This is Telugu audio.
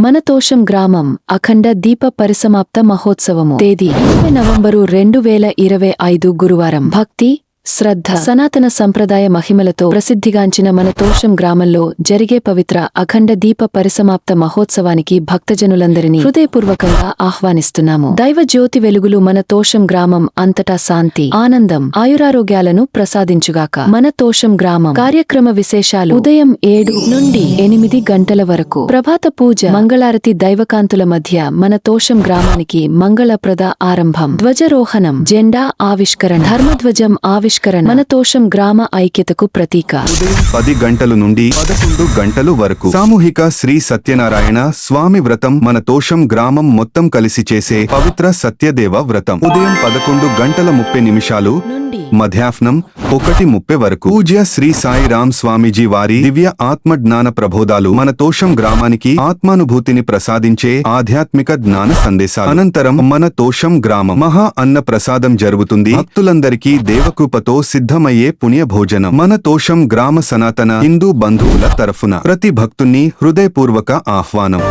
మనతోషం గ్రామం అఖండ దీప పరిసమాప్త మహోత్సవము. తేదీ ఇరవై నవంబరు రెండు వేల ఇరవై ఐదు గురువారం. భక్తి శ్రద్ధ సనాతన సంప్రదాయ మహిమలతో ప్రసిద్ధిగాంచిన మన తోషం గ్రామంలో జరిగే పవిత్ర అఖండ దీప పరిసమాప్త మహోత్సవానికి భక్తజనులందరినీ హృదయపూర్వకంగా ఆహ్వానిస్తున్నాము. దైవ జ్యోతి వెలుగులు మన తోషం గ్రామం అంతటా శాంతి ఆనందం ఆయురారోగ్యాలను ప్రసాదించుగాక. మన తోషం గ్రామం కార్యక్రమ విశేషాలు ఉదయం ఏడు నుండి ఎనిమిది గంటల వరకు. ప్రభాత పూజ మంగళారతి దైవకాంతుల మధ్య మన తోషం గ్రామానికి మంగళప్రద ఆరంభం. ధ్వజరోహణం జెండా ఆవిష్కరణ ధర్మధ్వజం ఆవిష్కరణ మన తోషం గ్రామ ఐక్యతకు ప్రతీక. ఉదయం పది గంటల నుండి పదకొండు గంటలు వరకు సామూహిక శ్రీ సత్యనారాయణ స్వామి వ్రతం మన తోషం గ్రామం మొత్తం కలిసి చేసే పవిత్ర సత్యదేవ వ్రతం. ఉదయం పదకొండు గంటల ముప్పై నిమిషాలు నుండి మధ్యాహ్నం ఒకటి ముప్పై వరకు పూజ్య శ్రీ సాయిరాం స్వామీజీ వారి దివ్య ఆత్మ జ్ఞాన ప్రబోధాలు మన తోషం గ్రామానికి ఆత్మానుభూతిని ప్రసాదించే ఆధ్యాత్మిక జ్ఞాన సందేశాలు. అనంతరం మన తోషం గ్రామం మహా అన్న ప్రసాదం జరుగుతుంది. భక్తులందరికీ దేవకృపతో సిద్ధమయ్యే పుణ్య భోజనం. మన తోషం గ్రామ సనాతన హిందూ బంధువుల తరఫున ప్రతి భక్తుణ్ణి హృదయపూర్వక ఆహ్వానం.